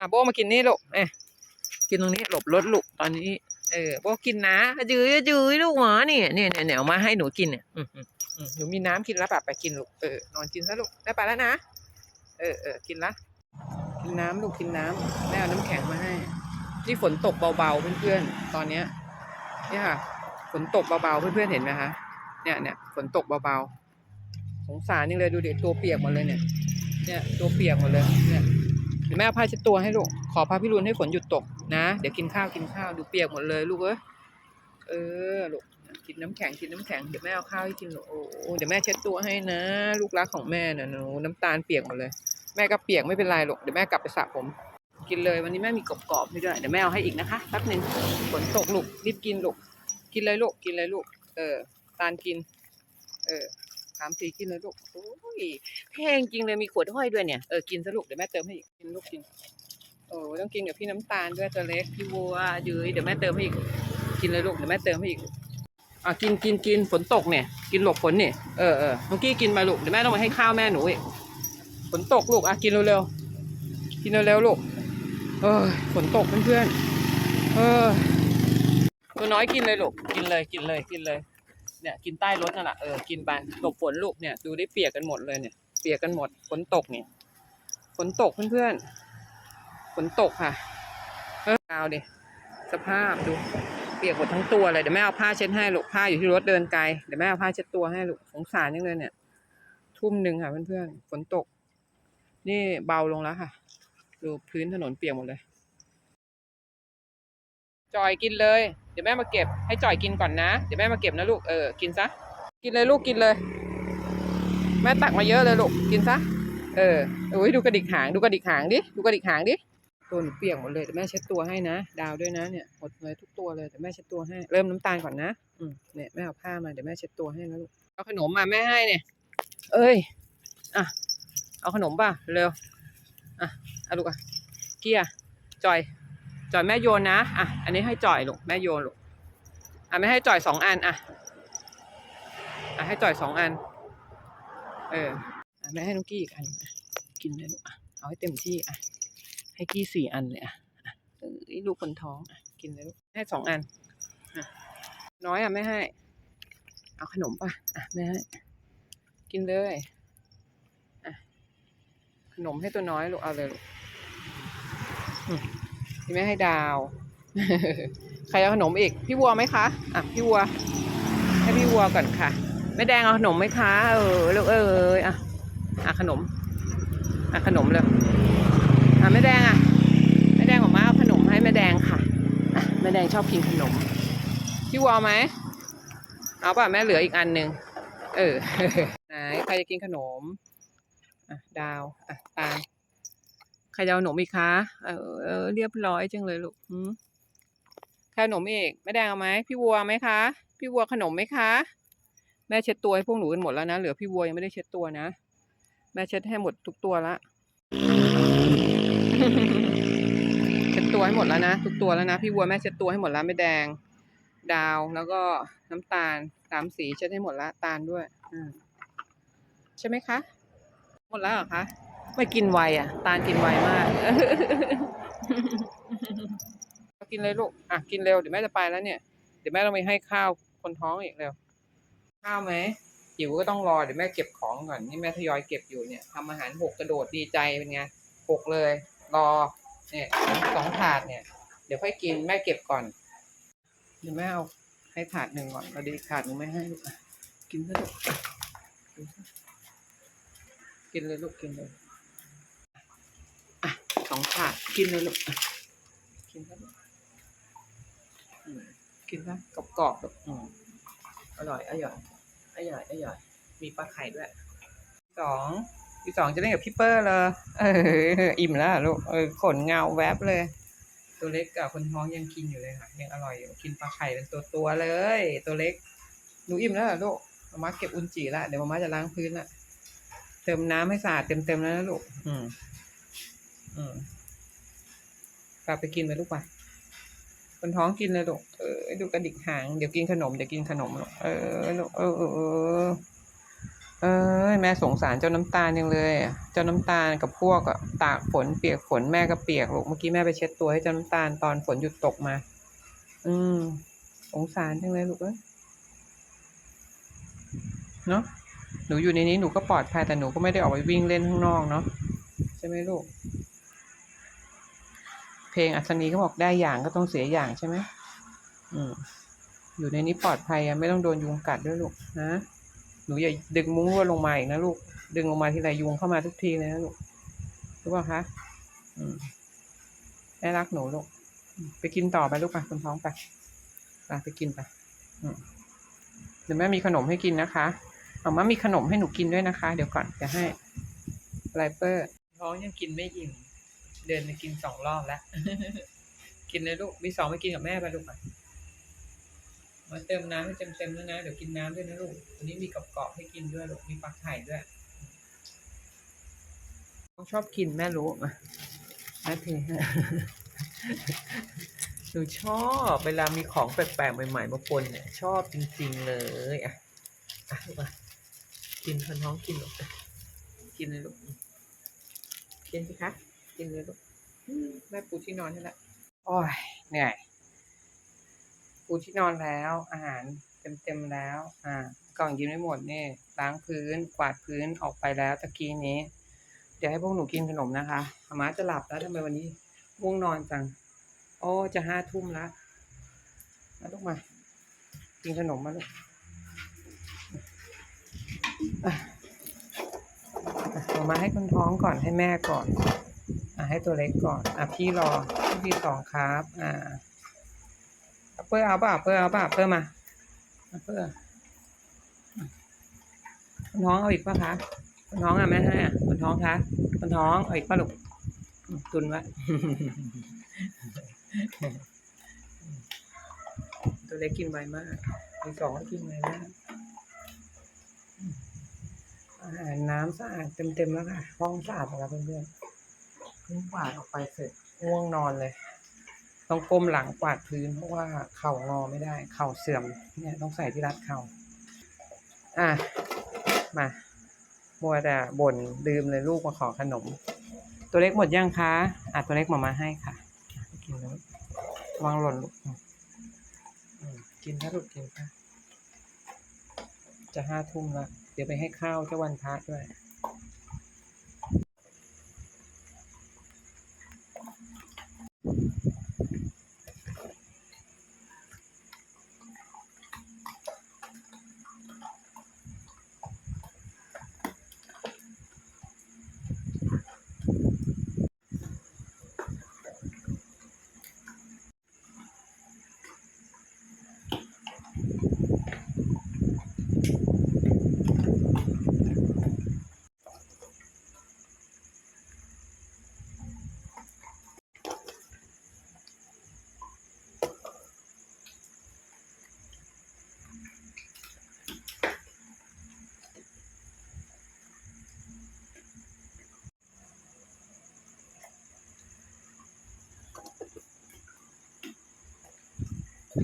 อะโบมากินนี่ลูกเอ้กินตรงนี้หลบรถลูกตอนนี้ เออโบกินนะจื้อจื้อลูกหมาเนี่ยเนี่ยเนี่ยเนี่ยเอามาให้หนูกินเนี่ยอืมอืมหนูมีน้ำกินแล้วแบบไปกินลูกเออนอนกินซะลูกได้ไปแล้วนะเออเออกินละกินน้ำลูกกินน้ำแม่เอาน้ำแข็งมาให้นี่ฝนตกเบาๆเพื่อนๆตอนเนี้ยเนี่ยค่ะฝนตกเบาๆเพื่อนๆเห็นไหมคะเนี่ยเนี่ยฝนตกเบาๆสงสารนี่เลยดูเด็กตัวเปียกหมดเลยเนี่ย เนี่ยตัวเปียกหมดเลยเนี่ย ดี๋ยวแม่เอาผ้าเช็ดตัวให้ลูก ขอพาพี่รุนให้ฝนหยุดตกนะ เดี๋ยวกินข้าวกินข้าวดูเปียกหมดเลยลูกเอ้ยเออลูกกินน้ำแข็งกินน้ำแข็งเดี๋ยวแม่เอาข้าวให้กินลูกโอ้เดี๋ยวแม่เช็ดตัวให้นะ ลูกรักของแม่นะหนูน้ำตาลเปียกหมดเลย แม่ก็เปียกไม่เป็นไรลูกเดี๋ยวแม่กลับไปสระผม กินเลยวันนี้แม่มีกรอบๆให้ด้วยเดี๋ยวแม่เอาให้อีกนะคะแป๊บหนึ่งฝนตกลูกรีบกินลูกกินเลยลูกกินเลยลูกเออตาลกิน เออ สามสี่กินเลยลูกโอ้ยแพงจริงเลยมีขวดห้อยด้วยเนี่ยเออกินซะลูกเดี๋ยวแม่เติมให้อีกกินลูกกินโอ้ต้องกินกับพี่น้ำตาลด้วยตัวเล็กพี่วัวยืยเดี๋ยวแม่เติมให้อีกกินเลยลูกเดี๋ยวแม่เติมให้อีกอะกินกินกินฝนตกเนี่ย กินหลบฝนเนี่ยเออเออเมื่อกี้กินไปลูกเดี๋ยวแม่ต้องไปให้ข้าวแม่หนูอีกฝนตกลูกอะกินเร็วๆกินเร็วๆลูกเออฝนตกเพื่อนๆเออตัวน้อยกินเลยลูกกินเลยกินเลยกินเลย เนี่ยกินใต้รถนั่นแหละเออกินไปหลบฝนลูกเนี่ยดูได้เปียกกันหมดเลยเนี่ย เปียกกันหมดฝนตกเนี่ยฝนตกเพื่อนๆฝนตกค่ะเออเอาดิสภาพดู เปียกหมดทั้งตัวเลยเดี๋ยวแม่เอาผ้าเช็ดให้ลูกผ้าอยู่ที่รถเดินไกลเดี๋ยวแม่เอาผ้าเช็ดตัวให้ลูกสงสารยังเลยเนี่ย ทุ่มหนึ่งค่ะเพื่อนๆฝนตก นี่เบาลงแล้วค่ะ ดูพื้นถนนเปียกหมดเลย จอยกินเลย ดี๋ยวแม่มาเก็บให้จอยกินก่อนนะ เดี๋ยวแม่มาเก็บนะลูก เออ กินซะ กินเลยลูกกินเลย แม่ตักมาเยอะเลยลูก กินซะ เออโอ้ยดูกระดิกหาง ดูกระดิกหางดิ ดูกระดิกหางดิ ตัวหนูเปียกหมดเลยเดี๋ยวแม่เช็ดตัวให้นะ ดาวด้วยนะเนี่ย หมดเลยทุกตัวเลยเดี๋ยวแม่เช็ดตัวให้ เริ่มน้ำตาลก่อนนะ อืมเนี่ยแม่เอาผ้ามาเดี๋ยวแม่เช็ดตัวให้นะลูก เอาขนมมาแม่ให้เนี่ย เอ้ย อะ เอาขนมป่ะ เร็ว อะเอาลูกอะเกียร์จอยจอยแม่โยนนะ อะ อันนี้ให้จอยลูก แม่โยนลูก อะไม่ให้จ่อยสองอันอะอะให้จ่อยสองอัน เอออะแม่ให้น้องกี้อีกอันอะกินเลยลูกอะเอาให้เต็มที่อะ ให้กี้สี่อันเลยอะอะเออลูกคนท้องอะกินเลยลูกให้สองอันอะน้อยอะไม่ให้ เอาขนมป่ะอะไม่ให้กินเลยอะขนมให้ตัวน้อยลูกเอาเลยลูกที่แม่ให้ดาว ใครเอาขนมอีก พี่วัวไหมคะ อะ พี่วัว ให้พี่วัวก่อนค่ะ แม่แดงเอาขนมไหมคะ เออลูกเอออะ อะขนม อะขนมเลยอะแม่แดงอะ แม่แดงของมาเอาขนมให้แม่แดงค่ะ อะแม่แดงชอบกินขนม พี่วัวไหม เอาป่ะแม่เหลืออีกอันหนึ่งเออ ไหนใครจะกินขนม อะดาว อะตาลใครจะเอาขนมอีกคะ เออ เรียบร้อยจังเลยลูกหืม ขนมอีกแม่แดงเอาไหมพี่วัวไหมคะ พี่วัวขนมไหมคะ แม่เช็ดตัวให้พวกหนูกันหมดแล้วนะเหลือพี่วัวยังไม่ได้เช็ดตัวนะแม่เช็ดให้หมดทุกตัวละเช็ดตัวให้หมดแล้วนะทุกตัวแล้วนะพี่วัวแม่เช็ดตัวให้หมดแล้วไม่แดง ดาวแล้วก็น้ำตาลสามสีเช็ดให้หมดละตาลด้วยอืใช่ไหมคะ หมดแล้วเหรอคะไม่กินไวอะ ตาลกินไวมาก กินเลยลูก อะ กินเร็ว เดี๋ยวแม่จะไปแล้วเนี่ย เดี๋ยวแม่ต้องไปให้ข้าวคนท้องอีกเร็ว ข้าวไหมหิวก็ต้องรอ เดี๋ยวแม่เก็บของก่อน นี่แม่ทยอยเก็บอยู่เนี่ยทำอาหารหกกระโดดดีใจเป็นไงหกเลย รอ เนี่ยสองถาดเนี่ย เดี๋ยวค่อยกินแม่เก็บก่อน เดี๋ยวแม่เอาให้ถาดหนึ่งก่อนเราดีถาดหนึ่งไม่ให้ลูกกินซะลูกกินเลยลูกกินเลย อะสองถาดกินเลยลูกกินซะลูกอืม กินซะกรอบๆลูกอืมอร่อยอร่อยอร่อยอร่อยมีปลาไข่ด้วยสองที่สองจะเล่นกับพี่เปอร์เลยเอออิ่มแล้วลูกเออขนเงาแวบเลย ตัวเล็กกับคนท้องยังกินอยู่เลยค่ะ ยังอร่อยอยู่กินปลาไข่เป็นตัวตัวเลย ตัวเล็กหนูอิ่มแล้วลูกมาม่าเก็บอุนจิละเดี๋ยวมาม่าจะล้างพื้นละเติมน้ำให้สะอาดเต็มๆแล้วนะลูกอืมอืมกลับไปกินไปลูกไป คนท้องกินเลยลูกเออดูกระดิกหางเดี๋ยวกินขนมเดี๋ยวกินขนมลูกเออลูกเออเออเออเอ้ยแม่สงสารเจ้าน้ำตาลยังเลยเจ้าน้ำตาลกับพวกอะตากฝนเปียกฝนแม่ก็เปียกลูกเมื่อกี้แม่ไปเช็ดตัวให้เจ้าน้ำตาลตอนฝนหยุดตกมา อืมสงสารจังเลยลูกเอ้ยเนาะหนูอยู่ในนี้หนูก็ปลอดภัยแต่หนูก็ไม่ได้ออกไปวิ่งเล่นข้างนอกเนาะใช่ไหมลูก เพลงอัศนีเขาบอกได้อย่างก็ต้องเสียอย่างใช่ไหมอืมอยู่ในนี้ปลอดภัยอะไม่ต้องโดนยุงกัดด้วยลูกนะหนูอย่าดึงมุ้งลวดลงมาอีกนะลูก ดึงลงมาทีไรยุงเข้ามาทุกทีเลยนะลูกรู้ป่ะคะอืมแม่รักหนูลูกไปกินต่อไปลูกไปคนท้องไปไปไปกินไปอืมเดี๋ยวแม่มีขนมให้กินนะคะเอามามีขนมให้หนูกินด้วยนะคะ เดี๋ยวก่อนจะให้ไลเปอร์ท้องยังกินไม่อิ่ม เดินไปกินสองรอบแล้ว กินเลยลูกมีสองไปกินกับแม่ไปลูกไปมาเติมน้ำให้เต็มๆแล้วนะ เดี๋ยวกินน้ำด้วยนะลูกวันนี้มีกรอบๆให้กินด้วยลูก มีปลาไข่ด้วยชอบกินแม่รู้มาแม่เทให้หนูชอบเวลามีของแปลกๆใหม่ๆมาปนเนี่ยชอบจริงๆเลยอะอะลูกมากินคนท้องกินลูกกินเลยลูกกินสิคะ กินเลยลูกอืมแม่ปูที่นอนให้ละโอ้ยเหนื่อย ปูที่นอนแล้ว อาหารเต็มๆแล้ว อ่ากล่องกินไม่หมดนี่ล้างพื้นกวาดพื้นออกไปแล้วตะกี้นี้ เดี๋ยวให้พวกหนูกินขนมนะคะอาม่าจะหลับแล้วทำไมวันนี้ง่วงนอนจังโอ้จะห้าทุ่มแล้วมาลูกมา กินขนมมาลูกอะอะเอามาให้คนท้องก่อนให้แม่ก่อน อะให้ตัวเล็กก่อน อะพี่รอพี่พี่สองครับ อ่าเอาเปอเอาเปล่าเปอร์เอาเปล่าเปอร์มาเอาเปอคนท้องเอาอีกป่ะคะคนท้องอะแม่ให้อะคนท้องคะคนท้องเอาอีกป่ะลูกตุนไว้ตัวเล็กกินไวมากมีสองกินไวมากอืมอาหารน้ำสะอาดเต็มๆแล้วค่ะ ห้องสะอาดหมดแล้วเพื่อนๆ เพิ่งกวาดออกไปเสร็จง่วงนอนเลย ต้องก้มหลังกวาดพื้นเพราะว่าเข่างอไม่ได้ เข่าเสื่อมเนี่ยต้องใส่ที่รัดเข่า อะ มามัวแต่บ่นลืมเลยลูกมาขอขนม ตัวเล็กหมดยังคะอะตัวเล็กมามาให้ค่ะอะกินแล้ววางหล่นลูกอืมอืมกินถ้าลูกกินค่ะจะห้าทุ่มละเดี๋ยวไปให้ข้าวเจ้าวันพระด้วย แ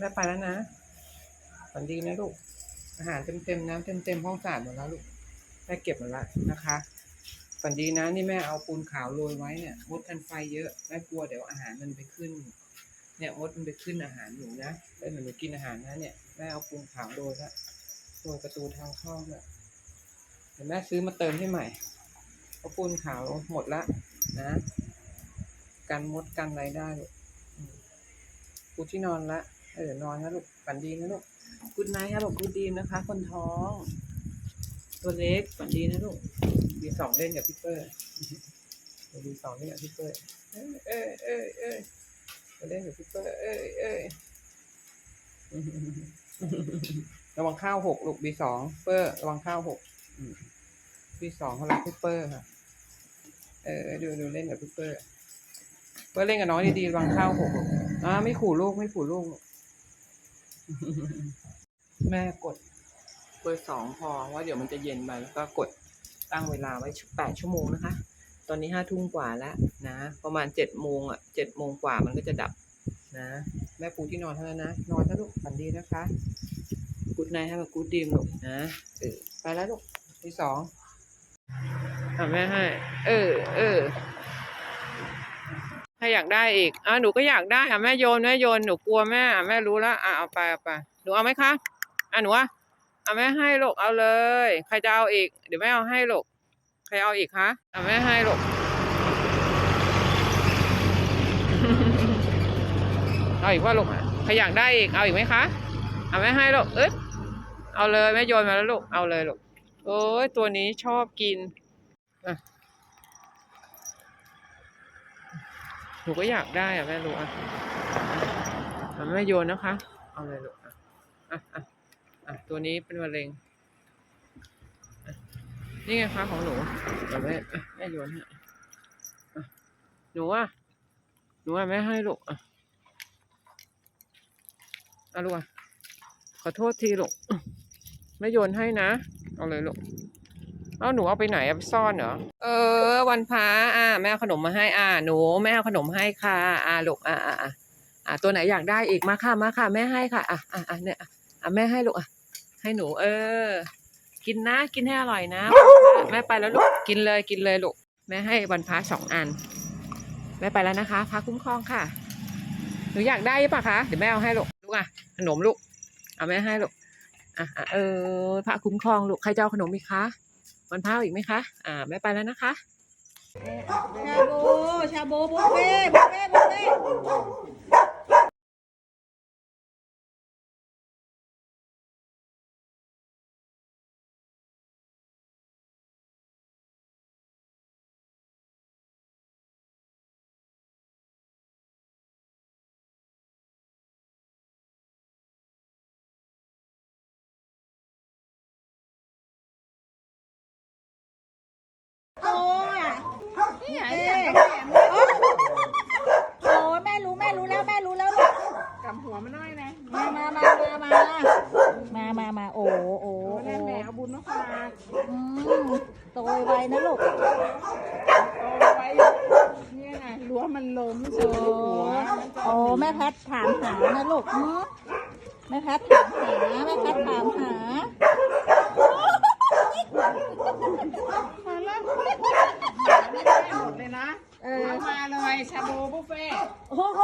ม่ไปแล้วนะฝันดีนะลูก อาหารเต็มๆน้ำเต็มๆห้องสะอาดหมดแล้วลูกแม่เก็บหมดแล้วนะคะ ฝันดีนะนี่แม่เอาปูนขาวโรยไว้เนี่ยมดกันไฟเยอะแม่กลัวเดี๋ยวอาหารมันไปขึ้น เนี่ยมดมันไปขึ้นอาหารหนูนะแล้วหนูกินอาหารนะเนี่ยแม่เอาปูนขาวโรยล้วโรยประตูทางเข้าเนี่ยเดี๋ยวแม่ซื้อมาเติมให้ใหม่เพราะปูนขาวหมดละนะกันมดกันอะไรได้ลูกปูที่นอนละเออนอนนะลูกฝันดีนะลูกกุดไนท์ครับบอกกุดดีนะคะ คนท้อง ตัวเล็กฝันดีนะลูก ดีสองเล่นกับพี่เปอร์ดีสองเล่นกับพี่เปอร์เอ้ยเอ้ยเอ้ยเอ้ยมาเล่นกับพี่เปอร์เอ้ยเอ้ยระวังข้าวหกลูกบีสองเปอร์ระวังข้าวหกบีสองเขารักพี่เปอร์ค่ะ เออดูดูเล่นกับพี่เปอร์เพื่อเล่นกับน้องดีๆระวังข้าวหกลูกอ่าไม่ขู่ลูกไม่ขู่ลูก แม่กด เบอร์สองพอว่าเดี๋ยวมันจะเย็นไปแล้วก็กด ตั้งเวลาไว้แปดชั่วโมงนะคะ ตอนนี้ห้าทุ่มกว่าแล้วนะ ประมาณเจ็ดโมงอะเจ็ดโมงกว่ามันก็จะดับนะ แม่ปูที่นอนเท่านั้นนะ นอนนะลูกฝันดีนะคะกูดไนท์ให้มากูดดีมลูกนะเออไปแล้วลูกที่สองอะแม่ให้ เออ เออ ถ้าอยากได้อีก อะหนูก็อยากได้อะแม่โยนแม่โยน หนูกลัวแม่อะแม่รู้แล้วอะเอาไปเอาไป หนูเอาไหมคะ อะหนูอะ เอาแม่ให้ลูกเอาเลย ใครจะเอาอีก เดี๋ยวแม่เอาให้ลูกใครเอาอีกคะเอะแม่ให้ลูกเอาอีกว่าลูกอะใครอยากได้อีกเอาอีกไหมคะเอาแม่ให้ลูกเอ๊ะเอาเลยแม่โยนมาแล้วลูกเอาเลยลูกโอ้ยตัวนี้ชอบกินอะหนูก็อยากได้อะแม่รู้อะอะแม่โยนนะคะ เอาเลยลูกอะอะ อะตัวนี้เป็นมะเร็ง นี่ไงคะของหนูเดี๋ยวแม่แม่โยนให้อะหนูอะหนูอะแม่ให้ลูกอะอาลูกอะขอโทษทีลูกไม่โยนให้นะ เอาเลยลูกเอาหนูเอาไปไหนเอาไปซ่อนเหรอ เออ วันพระอ่าแม่เอาขนมมาให้ อ่า หนูแม่เอาขนมให้ค่ะ อ่าลูกอ่าอ่าอ่าตัวไหนอยากได้อีกมาค่ะมาค่ะแม่ให้ค่ะ อะอะอะเนี่ย อะแม่ให้ลูกอะ ให้หนู เออ กินนะ กินให้อร่อยนะ แม่ไปแล้วลูก กินเลย กินเลยลูก แม่ให้วันพระสองอัน แม่ไปแล้วนะคะพระคุ้มครองค่ะ หนูอยากได้ปะคะ เดี๋ยวแม่เอาให้ลูก ลูกอะ ขนมลูก เอาแม่ให้ลูก อะเออพระคุ้มครองลูก ใครจะเอาขนมอีกคะวันพระเอาอีกไหมคะ อ่า แม่ไปแล้วนะคะ ชาบู ชาบูบุฟเฟ่บุฟเฟ่บุฟเฟ่ เนี่ยเนี่ยกำแหนมเนี่ยโอ้ยแม่รู้แม่รู้แล้วแม่รู้แล้วลูกกำหัวมันหน่อยนะมามามามามามามามาโอ้โอ้โอ้แม่แม่เอาบุญมาฝากอืมโตยไวนะลูกเอาไว้เนี่ยนะรั้วมันล้มเฉยหัวมันจะโอ้แม่แพทย์ถามหานะลูกเนาะแม่แพทย์ถามหาแม่แพทย์ถามหา นะมาเลยชาบูบุฟเฟ่โอ้โห